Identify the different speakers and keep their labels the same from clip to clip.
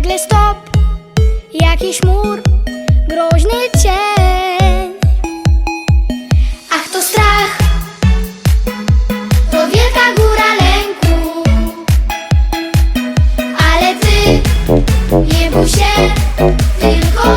Speaker 1: Nagle stop, jakiś mur, groźny cień. Ach to strach, to wielka góra lęku. Ale ty, nie bój się, tylko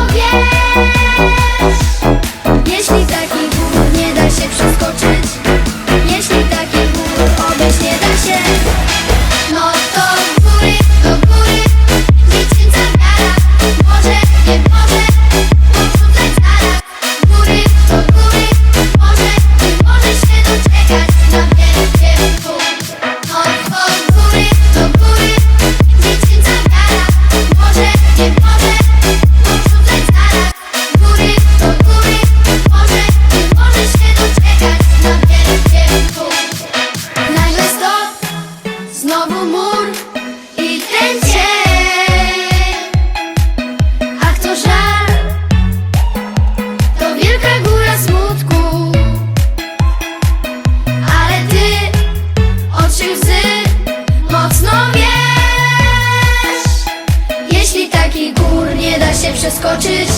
Speaker 1: przeskoczyć.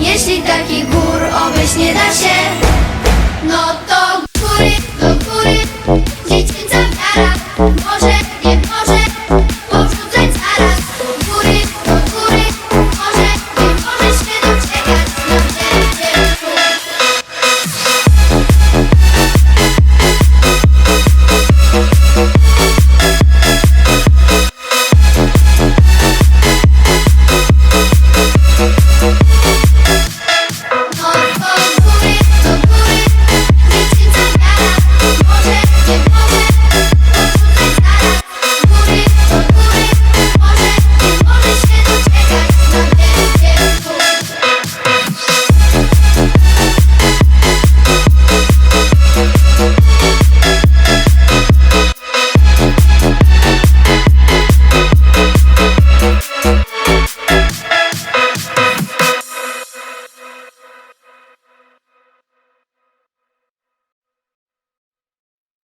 Speaker 1: Jeśli taki gór obejść nie da się No to